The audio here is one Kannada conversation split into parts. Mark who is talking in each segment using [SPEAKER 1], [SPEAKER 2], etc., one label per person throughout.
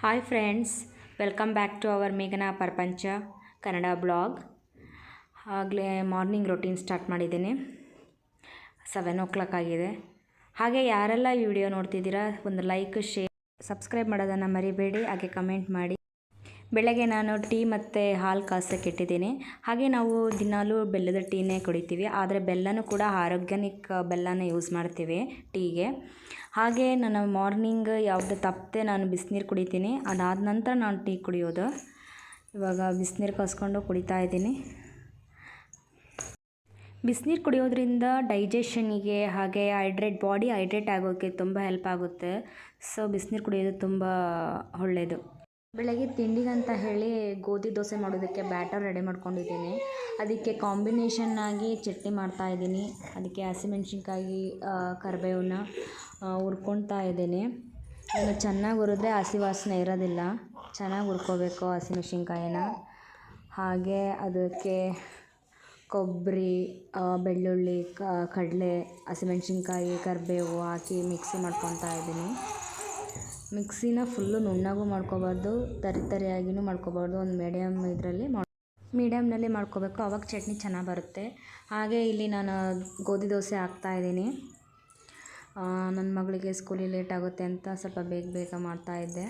[SPEAKER 1] Hi friends welcome back to our ಮೇಘನಾ ಪ್ರಪಂಚ ಕನ್ನಡ ಬ್ಲಾಗ್ ಆಗಲೇ ಮಾರ್ನಿಂಗ್ ರೊಟೀನ್ ಸ್ಟಾರ್ಟ್ ಮಾಡಿದ್ದೀನಿ. ಸೆವೆನ್ ಓ ಕ್ಲಾಕ್ ಆಗಿದೆ. ಹಾಗೆ ಯಾರೆಲ್ಲ ಈ ವಿಡಿಯೋ ನೋಡ್ತಿದ್ದೀರಾ, ಒಂದು ಲೈಕ್ ಶೇರ್ ಸಬ್ಸ್ಕ್ರೈಬ್ ಮಾಡೋದನ್ನು ಮರಿಬೇಡಿ, ಹಾಗೆ ಕಮೆಂಟ್ ಮಾಡಿ. ಬೆಳಗ್ಗೆ ನಾನು ಟೀ ಮತ್ತು ಹಾಲು ಕಾಸಕ್ಕೆ ಇಟ್ಟಿದ್ದೀನಿ. ಹಾಗೆ ನಾವು ದಿನಾಲೂ ಬೆಲ್ಲದ ಟೀನೇ ಕುಡಿತೀವಿ. ಆದರೆ ಬೆಲ್ಲನೂ ಕೂಡ ಆರೋಗ್ಯನಿಕ್ ಬೆಲ್ಲನ ಯೂಸ್ ಮಾಡ್ತೀವಿ ಟೀಗೆ. ಹಾಗೆ ನಾನು ಮಾರ್ನಿಂಗ್ ಯಾವುದು ತಪ್ಪದೆ ನಾನು ಬಿಸಿನೀರು ಕುಡಿತೀನಿ. ಅದಾದ ನಂತರ ನಾನು ಟೀ ಕುಡಿಯೋದು. ಇವಾಗ ಬಿಸಿನೀರು ಕಾಸ್ಕೊಂಡು ಕುಡಿತಾ ಇದ್ದೀನಿ. ಬಿಸಿನೀರು ಕುಡಿಯೋದ್ರಿಂದ ಡೈಜೆಷನಿಗೆ ಹಾಗೆ ಹೈಡ್ರೇಟ್ ಬಾಡಿ ಹೈಡ್ರೇಟ್ ಆಗೋಕ್ಕೆ ತುಂಬ ಹೆಲ್ಪ್ ಆಗುತ್ತೆ. ಸೊ ಬಿಸಿನೀರು ಕುಡಿಯೋದು ತುಂಬ ಒಳ್ಳೆಯದು ಬೆಳಗ್ಗೆ ತಿಂಡಿಗಂತ ಹೇಳಿ ಗೋಧಿ ದೋಸೆ ಮಾಡೋದಕ್ಕೆ ಬ್ಯಾಟರ್ ರೆಡಿ ಮಾಡ್ಕೊಂಡಿದ್ದೀನಿ. ಅದಕ್ಕೆ ಕಾಂಬಿನೇಷನ್ ಆಗಿ ಚಟ್ನಿ ಮಾಡ್ತಾ ಇದ್ದೀನಿ. ಅದಕ್ಕೆ ಹಸಿಮೆಣ್ಸಿನ್ಕಾಯಿ ಕರಿಬೇವನ್ನ ಹುರ್ಕೊಳ್ತಾ ಇದ್ದೀನಿ. ಅದನ್ನು ಚೆನ್ನಾಗಿ ಹುರಿದ್ರೆ ಹಸಿ ವಾಸನೆ ಇರೋದಿಲ್ಲ. ಚೆನ್ನಾಗಿ ಹುರ್ಕೋಬೇಕು ಹಸಿಮೆಣ್ಸಿನ್ಕಾಯಿನ. ಹಾಗೆ ಅದಕ್ಕೆ ಕೊಬ್ಬರಿ ಬೆಳ್ಳುಳ್ಳಿ ಕಡಲೆ, ಹಸಿಮೆಣ್ಸಿನ್ಕಾಯಿ, ಕರಿಬೇವು ಹಾಕಿ ಮಿಕ್ಸಿ ಮಾಡ್ಕೊತಾ ಇದ್ದೀನಿ. ಮಿಕ್ಸಿನ ಫುಲ್ಲು ನುಣ್ಣಗೂ ಮಾಡ್ಕೋಬಾರ್ದು, ತರಿ ತರಿಯಾಗಿಯೂ ಮಾಡ್ಕೋಬಾರ್ದು, ಒಂದು ಮೀಡಿಯಮ್ ಇದರಲ್ಲಿ ಮಾಡಿ ಮೀಡಿಯಮ್ನಲ್ಲಿ ಮಾಡ್ಕೋಬೇಕು. ಆವಾಗ ಚಟ್ನಿ ಚೆನ್ನಾಗಿ ಬರುತ್ತೆ. ಹಾಗೆ ಇಲ್ಲಿ ನಾನು ಗೋಧಿ ದೋಸೆ ಹಾಕ್ತಾಯಿದ್ದೀನಿ ನನ್ನ ಮಗಳಿಗೆ ಸ್ಕೂಲಿಗೆ ಲೇಟ್ ಆಗುತ್ತೆ ಅಂತ ಸ್ವಲ್ಪ ಬೇಗ ಬೇಗ ಮಾಡ್ತಾಯಿದ್ದೆ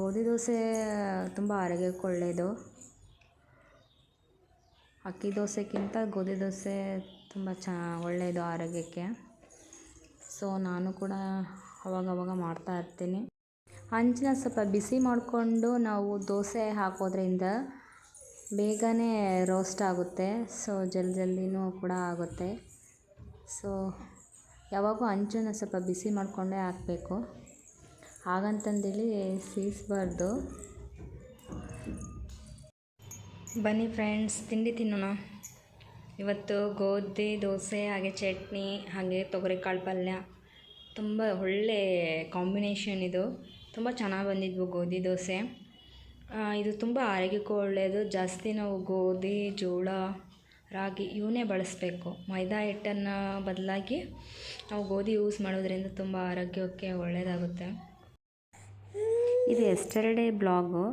[SPEAKER 1] ಗೋಧಿ ದೋಸೆ ತುಂಬ ಆರೋಗ್ಯಕ್ಕೆ ಒಳ್ಳೆಯದು ಅಕ್ಕಿ ದೋಸೆಗಿಂತ ಗೋಧಿ ದೋಸೆ ತುಂಬ ಚ ಒಳ್ಳೆಯದು ಆರೋಗ್ಯಕ್ಕೆ. ಸೊ ನಾನು ಕೂಡ ಅವಾಗವಾಗ ಮಾಡ್ತಾ ಇರ್ತೀನಿ. ಹಂಚನ್ನ ಸ್ವಲ್ಪ ಬಿಸಿ ಮಾಡಿಕೊಂಡು ನಾವು ದೋಸೆ ಹಾಕೋದ್ರಿಂದ ಬೇಗನೆ ರೋಸ್ಟ್ ಆಗುತ್ತೆ. ಸೊ ಜಲ್ದಿ ಜಲ್ದಿನೂ ಕೂಡ ಆಗುತ್ತೆ. ಸೊ ಯಾವಾಗೂ ಹಂಚನ್ನ ಸ್ವಲ್ಪ ಬಿಸಿ ಮಾಡಿಕೊಂಡೇ ಹಾಕಬೇಕು. ಹಾಗಂತಂದೇಳಿ ಸೀಸ್ಬಾರ್ದು ಬನ್ನಿ ಫ್ರೆಂಡ್ಸ್ ತಿಂಡಿ ತಿನ್ನೋಣ. ಇವತ್ತು ಗೋಧಿ, ದೋಸೆ, ಹಾಗೆ ಚಟ್ನಿ, ಹಾಗೆ ತೊಗರಿಕಾಳು ಪಲ್ಯ. ತುಂಬ ಒಳ್ಳೆ ಕಾಂಬಿನೇಷನ್ ಇದು. ತುಂಬ ಚೆನ್ನಾಗಿ ಬಂದಿದ್ವು ಗೋಧಿ ದೋಸೆ. ಇದು ತುಂಬ ಆರೋಗ್ಯಕ್ಕೂ ಒಳ್ಳೆಯದು ಜಾಸ್ತಿ ನಾವು ಗೋಧಿ, ಜೋಳ, ರಾಗಿ ಇವನ್ನೇ ಬಳಸಬೇಕು. ಮೈದಾ ಹಿಟ್ಟನ್ನು ಬದಲಾಗಿ ನಾವು ಗೋಧಿ ಯೂಸ್ ಮಾಡೋದ್ರಿಂದ ತುಂಬ ಆರೋಗ್ಯಕ್ಕೆ ಒಳ್ಳೆಯದಾಗುತ್ತೆ ಇದು ಎಸ್ಟರ್ಡೇ ಬ್ಲಾಗು.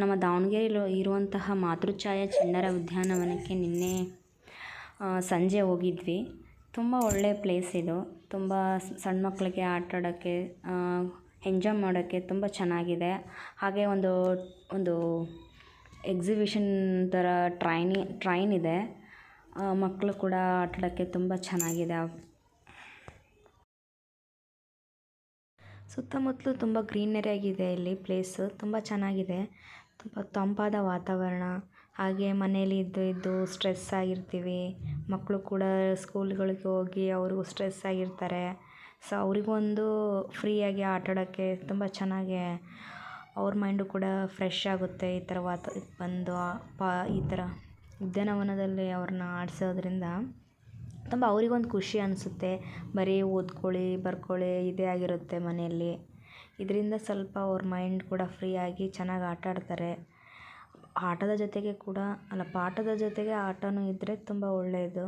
[SPEAKER 1] ನಮ್ಮ ದಾವಣಗೆರೆಯಲ್ಲಿ ಇರುವಂತಹ ಮಾತೃಛಾಯಾ ಚಿಣ್ಣರ ಉದ್ಯಾನವನಕ್ಕೆ ನಿನ್ನೆ ಸಂಜೆ ಹೋಗಿದ್ವಿ. ತುಂಬ ಒಳ್ಳೆಯ ಪ್ಲೇಸ್ ಇದು. ತುಂಬ ಸಣ್ಣ ಮಕ್ಕಳಿಗೆ ಆಟ ಆಡೋಕ್ಕೆ ಎಂಜಾಯ್ ಮಾಡೋಕ್ಕೆ ತುಂಬ ಚೆನ್ನಾಗಿದೆ. ಹಾಗೆ ಒಂದು ಒಂದು ಎಕ್ಸಿಬಿಷನ್ ಥರ ಟ್ರೈನಿ, ಟ್ರೈನ್ ಇದೆ. ಮಕ್ಕಳು ಕೂಡ ಆಟ ಆಡೋಕ್ಕೆ ತುಂಬ ಚೆನ್ನಾಗಿದೆ. ಸುತ್ತಮುತ್ತಲು ತುಂಬ ಗ್ರೀನರಿಯಾಗಿದೆ ಇಲ್ಲಿ ಪ್ಲೇಸು. ತುಂಬ ಚೆನ್ನಾಗಿದೆ. ತುಂಬ ತಂಪಾದ ವಾತಾವರಣ. ಹಾಗೆ ಮನೇಲಿ ಇದ್ದು ಇದ್ದು ಸ್ಟ್ರೆಸ್ ಆಗಿರ್ತೀವಿ. ಮಕ್ಕಳು ಕೂಡ ಸ್ಕೂಲ್ಗಳಿಗೆ ಹೋಗಿ ಅವ್ರಿಗೂ ಸ್ಟ್ರೆಸ್ ಆಗಿರ್ತಾರೆ. ಸೊ ಅವರಿಗೊಂದು ಫ್ರೀಯಾಗಿ ಆಟಾಡೋಕ್ಕೆ ತುಂಬ ಚೆನ್ನಾಗಿ ಅವ್ರ ಮೈಂಡು ಕೂಡ ಫ್ರೆಶ್ ಆಗುತ್ತೆ ಈ ಥರ ವಾತ ಬಂದು ಪಾ, ಈ ಥರ ಉದ್ಯಾನವನದಲ್ಲಿ ಅವ್ರನ್ನ ಆಡಿಸೋದ್ರಿಂದ ತುಂಬ ಅವರಿಗೊಂದು ಖುಷಿ ಅನಿಸುತ್ತೆ. ಬರೀ ಓದ್ಕೊಳ್ಳಿ, ಬರ್ಕೊಳ್ಳಿ ಇದೇ ಆಗಿರುತ್ತೆ ಮನೆಯಲ್ಲಿ. ಇದರಿಂದ ಸ್ವಲ್ಪ ಅವ್ರ ಮೈಂಡ್ ಕೂಡ ಫ್ರೀ ಆಗಿ ಚೆನ್ನಾಗಿ ಆಟ ಆಡ್ತಾರೆ. ಆಟದ ಜೊತೆಗೆ ಕೂಡ ಅಲ್ಲ, ಪಾಠದ ಜೊತೆಗೆ ಆಟನೂ ಇದ್ದರೆ ತುಂಬ ಒಳ್ಳೆಯದು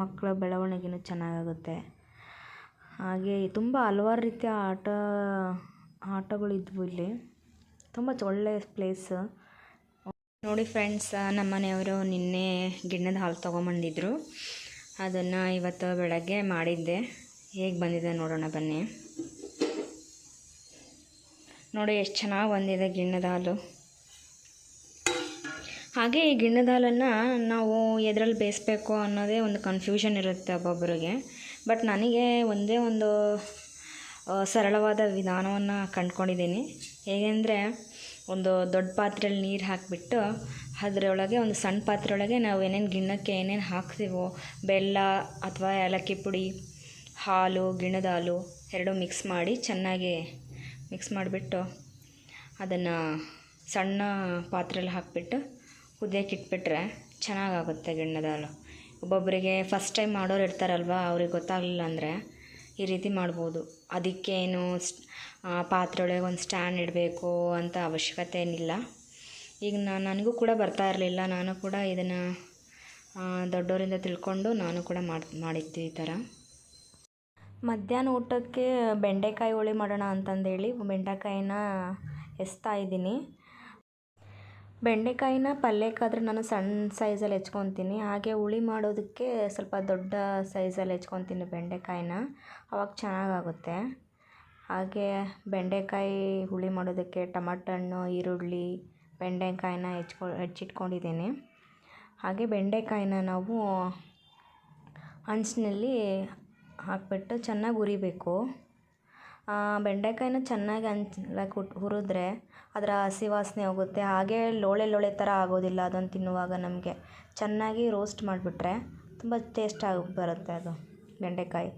[SPEAKER 1] ಮಕ್ಕಳ ಬೆಳವಣಿಗೆನೂ ಚೆನ್ನಾಗಾಗುತ್ತೆ. ಹಾಗೆ ತುಂಬ ಹಲ್ವಾರು ರೀತಿಯ ಆಟ ಆಟಗಳಿದ್ವು ಇಲ್ಲಿ. ತುಂಬ ಒಳ್ಳೆಯ ಪ್ಲೇಸ್ ನೋಡಿ ಫ್ರೆಂಡ್ಸ್ ನಮ್ಮ ಮನೆಯವರು ನಿನ್ನೆ ಗಿಣ್ಣದ ಹಾಲು ತೊಗೊಂಬಂದಿದ್ರು. ಅದನ್ನು ಇವತ್ತು ಬೆಳಗ್ಗೆ ಮಾಡಿದ್ದೆ. ಹೇಗೆ ಬಂದಿದೆ ನೋಡೋಣ ಬನ್ನಿ. ನೋಡಿ, ಎಷ್ಟು ಚೆನ್ನಾಗಿ ಬಂದಿದೆ ಗಿಣ್ಣದ ಹಾಲು. ಹಾಗೆ ಈ ಗಿಣ್ಣದ ಹಾಲನ್ನು ನಾವು ಎದ್ರಲ್ಲಿ ಬೇಯಿಸ್ಬೇಕು ಅನ್ನೋದೇ ಒಂದು ಕನ್ಫ್ಯೂಷನ್ ಇರುತ್ತೆ ಒಬ್ಬೊಬ್ಬರಿಗೆ ಬಟ್ ನನಗೆ ಒಂದೇ ಒಂದು ಸರಳವಾದ ವಿಧಾನವನ್ನು ಕಂಡುಕೊಂಡಿದ್ದೀನಿ. ಹೇಗೆಂದರೆ ಒಂದು ದೊಡ್ಡ ಪಾತ್ರೆಯಲ್ಲಿ ನೀರು ಹಾಕಿಬಿಟ್ಟು ಅದರೊಳಗೆ ಒಂದು ಸಣ್ಣ ಪಾತ್ರೆಯೊಳಗೆ ನಾವು ಏನೇನು ಗಿಣ್ಣಕ್ಕೆ ಏನೇನು ಹಾಕ್ತೀವೋ, ಬೆಲ್ಲ ಅಥವಾ ಏಲಕ್ಕಿ ಪುಡಿ, ಹಾಲು, ಗಿಣ್ಣದ ಹಾಲು ಎರಡೂ ಮಿಕ್ಸ್ ಮಾಡಿ ಚೆನ್ನಾಗಿ ಮಿಕ್ಸ್ ಮಾಡಿಬಿಟ್ಟು ಅದನ್ನು ಸಣ್ಣ ಪಾತ್ರೆಯಲ್ಲಿ ಹಾಕಿಬಿಟ್ಟು ಕುದಿಯೋಕೆ ಇಟ್ಬಿಟ್ರೆ ಚೆನ್ನಾಗಾಗುತ್ತೆ ಗಿಣ್ಣದ ಹಾಲು. ಒಬ್ಬೊಬ್ಬರಿಗೆ ಫಸ್ಟ್ ಟೈಮ್ ಮಾಡೋರು ಇರ್ತಾರಲ್ವ, ಅವ್ರಿಗೆ ಗೊತ್ತಾಗಲಿಲ್ಲ ಅಂದರೆ ಈ ರೀತಿ ಮಾಡ್ಬೋದು. ಅದಕ್ಕೇನು ಪಾತ್ರೆ ಒಳಗೆ ಒಂದು ಸ್ಟ್ಯಾಂಡ್ ಇಡಬೇಕು ಅಂತ ಅವಶ್ಯಕತೆ ಏನಿಲ್ಲ. ಈಗ ನಾನು ನನಗೂ ಕೂಡ ಬರ್ತಾ ಇರಲಿಲ್ಲ. ನಾನು ಕೂಡ ಇದನ್ನು ದೊಡ್ಡವರಿಂದ ತಿಳ್ಕೊಂಡು ನಾನು ಕೂಡ ಮಾಡಿ, ಮಾಡಿದ್ದೆ ಈ ಥರ ಮಧ್ಯಾಹ್ನ ಊಟಕ್ಕೆ ಬೆಂಡೆಕಾಯಿ ಹೋಳಿ ಮಾಡೋಣ ಅಂತಂದೇಳಿ, ಬೆಂಡೆಕಾಯಿನ ಎಸ್ತಾ ಇದ್ದೀನಿ. ಬೆಂಡೆಕಾಯಿನ ಪಲ್ಯಕ್ಕಾದರೆ ನಾನು ಸಣ್ಣ ಸೈಜಲ್ಲಿ ಹೆಚ್ಕೊತೀನಿ. ಹಾಗೆ ಹುಳಿ ಮಾಡೋದಕ್ಕೆ ಸ್ವಲ್ಪ ದೊಡ್ಡ ಸೈಜಲ್ಲಿ ಹೆಚ್ಕೊತೀನಿ ಬೆಂಡೆಕಾಯಿನ. ಅವಾಗ ಚೆನ್ನಾಗಾಗುತ್ತೆ. ಹಾಗೆ ಬೆಂಡೆಕಾಯಿ ಹುಳಿ ಮಾಡೋದಕ್ಕೆ ಟಮಟ ಹಣ್ಣು ಈರುಳ್ಳಿ, ಬೆಂಡೆಕಾಯಿನ ಹೆಚ್ಕೊ, ಹೆಚ್ಚಿಟ್ಕೊಂಡಿದ್ದೀನಿ. ಹಾಗೆ ಬೆಂಡೆಕಾಯಿನ ನಾವು ಹಂಚಿನಲ್ಲಿ ಹಾಕ್ಬಿಟ್ಟು ಚೆನ್ನಾಗಿ ಹುರಿಬೇಕು. ಬೆಂಡೆಕಾಯಿನ ಚೆನ್ನಾಗಿ ಹಂಚ್ಲಾಕ್ ಹುರಿದ್ರೆ ಅದರ ಹಸಿ ವಾಸನೆ ಹೋಗುತ್ತೆ. ಹಾಗೆ ಲೋಳೆ ಲೋಳೆ ಥರ ಆಗೋದಿಲ್ಲ ಅದನ್ನು ತಿನ್ನುವಾಗ ನಮಗೆ. ಚೆನ್ನಾಗಿ ರೋಸ್ಟ್ ಮಾಡಿಬಿಟ್ರೆ ತುಂಬ ಆಗಿ ಬರುತ್ತೆ ಅದು ಬೆಂಡೆಕಾಯಿ.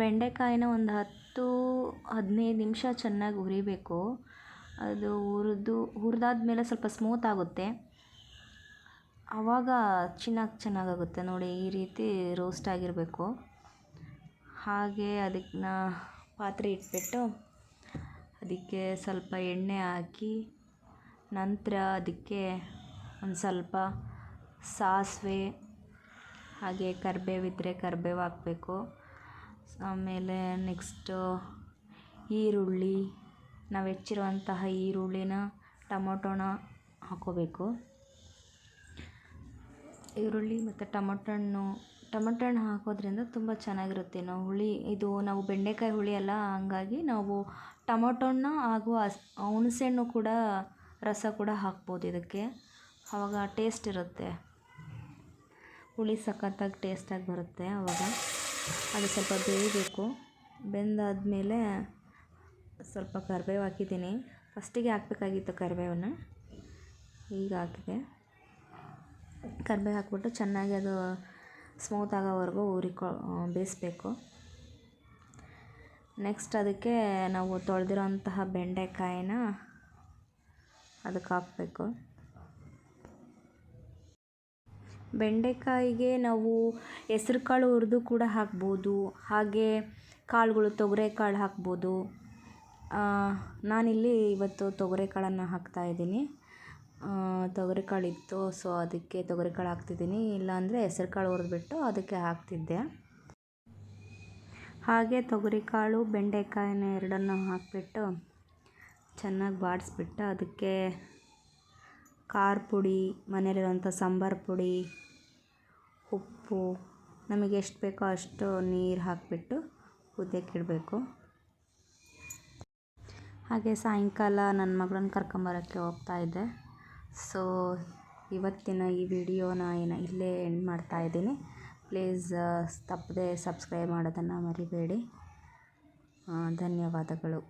[SPEAKER 1] ಬೆಂಡೆಕಾಯಿನ ಒಂದು ಹತ್ತು, ಹದಿನೈದು ನಿಮಿಷ ಚೆನ್ನಾಗಿ ಹುರಿಬೇಕು. ಅದು ಹುರಿದು, ಹುರಿದಾದ್ಮೇಲೆ ಸ್ವಲ್ಪ ಸ್ಮೂತ್ ಆಗುತ್ತೆ. ಆವಾಗ ಚೆನ್ನಾಗಿ ಚೆನ್ನಾಗಾಗುತ್ತೆ ನೋಡಿ ಈ ರೀತಿ ರೋಸ್ಟ್ ಆಗಿರಬೇಕು. ಹಾಗೆ ಅದಕ್ಕೆ ಪಾತ್ರೆ ಇಟ್ಬಿಟ್ಟು ಅದಕ್ಕೆ ಸ್ವಲ್ಪ ಎಣ್ಣೆ ಹಾಕಿ ನಂತರ ಅದಕ್ಕೆ ಒಂದು ಸ್ವಲ್ಪ ಸಾಸಿವೆ ಹಾಗೆ ಕರಿಬೇವಿದ್ರೆ ಕರಿಬೇವು ಹಾಕಬೇಕು. ಆಮೇಲೆ ನೆಕ್ಸ್ಟು ಈರುಳ್ಳಿ, ನಾವು ಹೆಚ್ಚಿರುವಂತಹ ಈರುಳ್ಳಿನ, ಟೊಮೊಟೊನ ಹಾಕ್ಕೋಬೇಕು. ಈರುಳ್ಳಿ ಮತ್ತು ಟೊಮೊಟೊ ಹಣ್ಣು ಟೊಮೊಟೊ ಹಣ್ಣು ಹಾಕೋದ್ರಿಂದ ತುಂಬ ಚೆನ್ನಾಗಿರುತ್ತೆ. ನಾವು ಹುಳಿ, ಇದು ನಾವು ಬೆಂಡೆಕಾಯಿ ಹುಳಿ ಅಲ್ಲ ಹಂಗಾಗಿ ನಾವು ಟೊಮೊಟೊ ಹಣ್ಣು ಹಾಗೂ ಹಸ್ ಹುಣಸೆಹಣ್ಣು ಕೂಡ ರಸ ಕೂಡ ಹಾಕ್ಬೋದು ಇದಕ್ಕೆ. ಆವಾಗ ಟೇಸ್ಟ್ ಇರುತ್ತೆ. ಹುಳಿ ಸಖತ್ತಾಗಿ ಟೇಸ್ಟಾಗಿ ಬರುತ್ತೆ ಆವಾಗ ಅದು ಸ್ವಲ್ಪ ಬೇಯಬೇಕು. ಬೆಂದಾದಮೇಲೆ ಸ್ವಲ್ಪ ಕರಿಬೇವು ಹಾಕಿದ್ದೀನಿ. ಫಸ್ಟಿಗೆ ಹಾಕಬೇಕಾಗಿತ್ತು ಕರಿಬೇವನ್ನ. ಈಗ ಹಾಕಿದೆ. ಕರಿಬೇವು ಹಾಕ್ಬಿಟ್ಟು ಚೆನ್ನಾಗಿ ಅದು ಸ್ಮೂತ್ ಆಗೋವರೆಗೂ ಉರಿಕೊ ಬೇಯಿಸ್ಬೇಕು. ನೆಕ್ಸ್ಟ್ ಅದಕ್ಕೆ ನಾವು ತೊಳೆದಿರೋಂತಹ ಬೆಂಡೆಕಾಯಿನ ಅದಕ್ಕೆ ಹಾಕಬೇಕು. ಬೆಂಡೆಕಾಯಿಗೆ ನಾವು ಹೆಸ್ರು ಕಾಳು ಹುರಿದು ಕೂಡ ಹಾಕ್ಬೋದು, ಹಾಗೆ ಕಾಳುಗಳು, ತೊಗರೆಕಾಳು ಹಾಕ್ಬೋದು. ನಾನಿಲ್ಲಿ ಇವತ್ತು ತೊಗರೆಕಾಳನ್ನು ಹಾಕ್ತಾಯಿದ್ದೀನಿ ತೊಗರಿಕಾಳು ಇತ್ತು ಸೊ ಅದಕ್ಕೆ ತೊಗರಿ ಕಾಳು ಹಾಕ್ತಿದ್ದೀನಿ. ಇಲ್ಲಾಂದರೆ ಹೆಸ್ರು ಕಾಳು ಹುರಿದ್ಬಿಟ್ಟು ಅದಕ್ಕೆ ಹಾಕ್ತಿದ್ದೆ. ಹಾಗೆ ತೊಗರಿಕಾಳು, ಬೆಂಡೆಕಾಯಿನ ಎರಡನ್ನು ಹಾಕಿಬಿಟ್ಟು ಚೆನ್ನಾಗಿ ಬಾಡಿಸ್ಬಿಟ್ಟು ಅದಕ್ಕೆ ಖಾರ ಪುಡಿ, ಮನೇಲಿರುವಂಥ ಸಾಂಬಾರು ಪುಡಿ, ಉಪ್ಪು, ನಮಗೆ ಎಷ್ಟು ಬೇಕೋ ಅಷ್ಟು ನೀರು ಹಾಕಿಬಿಟ್ಟು ಕುದಿಯೋಕ್ಕಿಡಬೇಕು. ಹಾಗೆ ಸಾಯಂಕಾಲ ನನ್ನ ಮಗಳನ್ನ ಕರ್ಕೊಂಬರೋಕ್ಕೆ ಹೋಗ್ತಾಯಿದ್ದೆ ಸೊ ಇವತ್ತಿನ ಈ ವಿಡಿಯೋನ ಏನು ಇಲ್ಲೇ ಎಂಡ್ ಮಾಡ್ತಾ ಇದ್ದೀನಿ. ಪ್ಲೀಸ್ ತಪ್ಪದೆ ಸಬ್ಸ್ಕ್ರೈಬ್ ಮಾಡೋದನ್ನು ಮರಿಬೇಡಿ. ಧನ್ಯವಾದಗಳು.